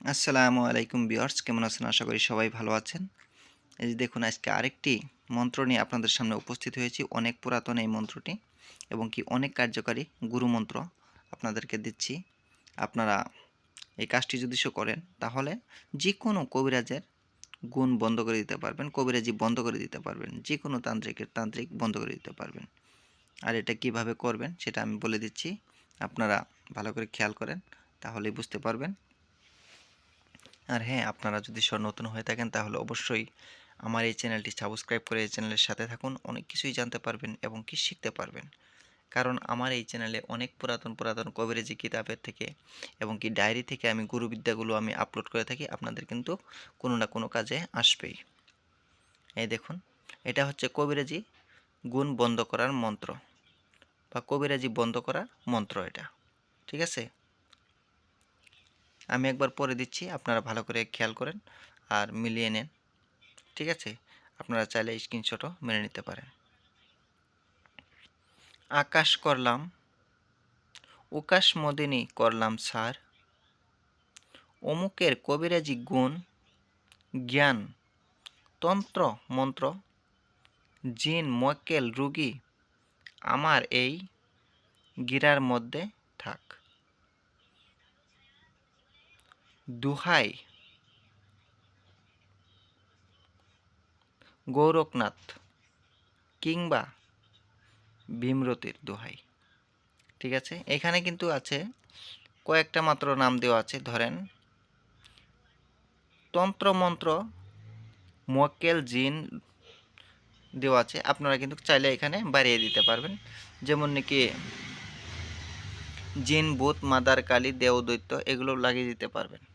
আসসালামু আলাইকুম বিয়ার্স কেমন আছেন? আশা করি সবাই ভালো আছেন। এই যে দেখুন, আজকে আরেকটি মন্ত্র নিয়ে আপনাদের সামনে উপস্থিত হয়েছি, অনেক পুরাতন এই মন্ত্রটি এবং কি অনেক কার্যকারী গুরু মন্ত্র আপনাদেরকে দিচ্ছি। আপনারা এই কাজটি যদি সে করেন, তাহলে যে কোনো কবিরাজের গুণ বন্ধ করে দিতে পারবেন, কবিরাজি বন্ধ করে দিতে পারবেন যে কোনো তান্ত্রিকের তান্ত্রিক বন্ধ করে দিতে পারবেন। আর এটা কীভাবে করবেন, সেটা আমি বলে দিচ্ছি। আপনারা ভালো করে খেয়াল করেন, তাহলেই বুঝতে পারবেন। আর হ্যাঁ আপনারা যদি সব নতুন হয়ে থাকেন, তাহলে অবশ্যই আমার এই চ্যানেলটি সাবস্ক্রাইব করে এই চ্যানেলের সাথে থাকুন। অনেক কিছুই জানতে পারবেন এবং কি শিখতে পারবেন। কারণ আমার এই চ্যানেলে অনেক পুরাতন পুরাতন কবিরাজি কিতাবের থেকে এবং কি ডায়েরি থেকে আমি গুরুবিদ্যাগুলো আমি আপলোড করে থাকি, আপনাদের কিন্তু কোনো না কোনো কাজে আসবেই। এই দেখুন, এটা হচ্ছে কবিরাজি গুণ বন্ধ করার মন্ত্র বা কবিরাজি বন্ধ করার মন্ত্র এটা। ঠিক আছে? আমি একবার পরে দিচ্ছি, আপনারা ভালো করে খেয়াল করেন আর মিলিয়ে নেন, ঠিক আছে? আপনারা চাইলে স্ক্রিনশটও মেনে নিতে পারেন। আকাশ করলাম, উকাশ মদিনী করলাম সার, অমুকের কবিরাজি গুণ, জ্ঞান, তন্ত্র, মন্ত্র, জিন, মক্কেল, রুগী, আমার এই গিরার মধ্যে থাক। দুহাই। গৌরকনাথ কিংবা ভীমরতির দোহাই। ঠিক আছে? এখানে কিন্তু আছে, কয়েকটা মাত্র নাম দেওয়া আছে, ধরেন। তন্ত্রমন্ত্র মক্কেল জিন দেওয়া আছে, আপনারা কিন্তু চাইলে এখানে বাড়িয়ে দিতে পারবেন। যেমন নাকি জিন, ভূত, মাদার, কালী দেও দৈত্য এগুলো লাগিয়ে দিতে পারবেন।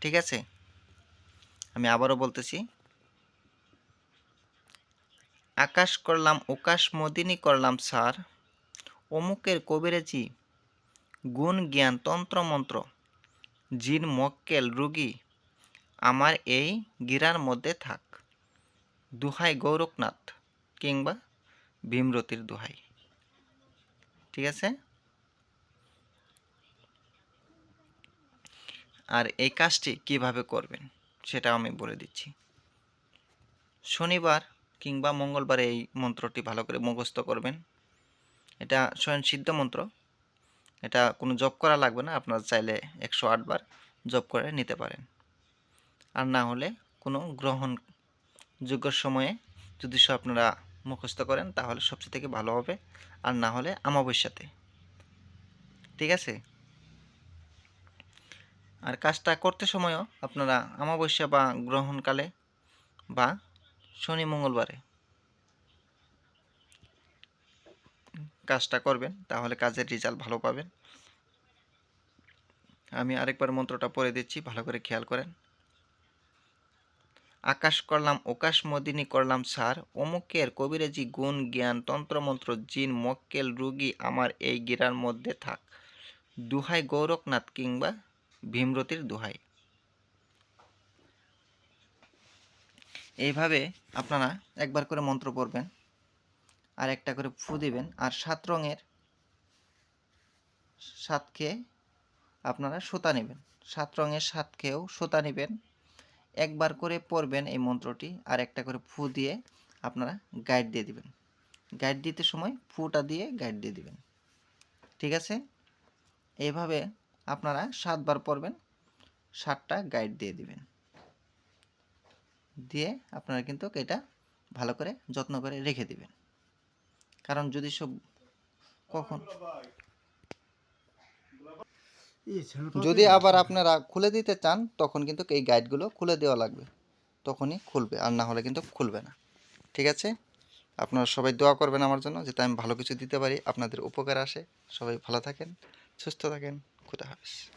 ঠিক আছে? আমি আবারও বলতেছি। আকাশ করলাম, উকাশ মদিনী করলাম সার অমুকের কবিরাজি, গুণ জ্ঞান তন্ত্রমন্ত্র জিন, মক্কেল, রুগী, আমার এই গিরার মধ্যে থাক। দুহাই গৌরকনাথ কিংবা ভীমরতির দোহাই। ঠিক আছে? আর এই কাজটি কীভাবে করবেন সেটা আমি বলে দিচ্ছি। শনিবার কিংবা মঙ্গলবার এই মন্ত্রটি ভালো করে মুখস্থ করবেন। এটা স্বয়ং সিদ্ধ মন্ত্র। এটা কোনো জব করা লাগবে না, আপনারা চাইলে একশো আটবার জব করে নিতে পারেন। আর না হলে কোনো গ্রহণ যোগ্য সময়ে যদি সব আপনারা মুখস্থ করেন, তাহলে সবচেয়ে থেকে ভালো হবে। আর না হলে আমাবস্যাতে ঠিক আছে? আর কাজটা করতে সময়ও আপনারা অমাবস্যা বা গ্রহণকালে বা শনি মঙ্গলবারে কাজটা করবেন, তাহলে কাজের রেজাল্ট ভালো পাবেন। আমি আরেকবার মন্ত্রটা পড়ে দিচ্ছি, ভালো করে খেয়াল করেন। আকাশ করলাম, ওকাশ মদিনী করলাম, সার। অমুকের কবিরাজি গুণ, জ্ঞান তন্ত্রমন্ত্র জিন, মক্কেল, রুগী, আমার এই গিরার মধ্যে থাক। দুহাই গৌরকনাথ কিংবা ভীমরতির দোহাই। এইভাবে আপনারা একবার করে মন্ত্র পড়বেন, আর একটা করে ফু দিবেন, আর সাত রঙের সাত খেয়ে আপনারা সুতা নেবেন। সাত রঙের সাত খেয়েও সুতা নেবেন, একবার করে পড়বেন এই মন্ত্রটি, আর একটা করে ফু দিয়ে আপনারা গাইড দিয়ে দিবেন। গাইড দিতে সময় ফুটা দিয়ে গাইড দিয়ে দিবেন। ঠিক আছে? এইভাবে আপনারা সাতবার পড়বেন, সাতটা গাইড দিয়ে দিবেন। দিয়ে আপনারা কিন্তু এটা ভালো করে যত্ন করে রেখে দিবেন। কারণ যদি সব কখন যদি আবার আপনারা খুলে দিতে চান, তখন কিন্তু এই গাইডগুলো খুলে দেওয়া লাগবে। তখনই খুলবে, আর না হলে কিন্তু খুলবে না। ঠিক আছে? আপনারা সবাই দোয়া করবেন আমার জন্য, যাতে আমি ভালো কিছু দিতে পারি, আপনাদের উপকার আসে। সবাই ভালো থাকেন, সুস্থ থাকেন। curas.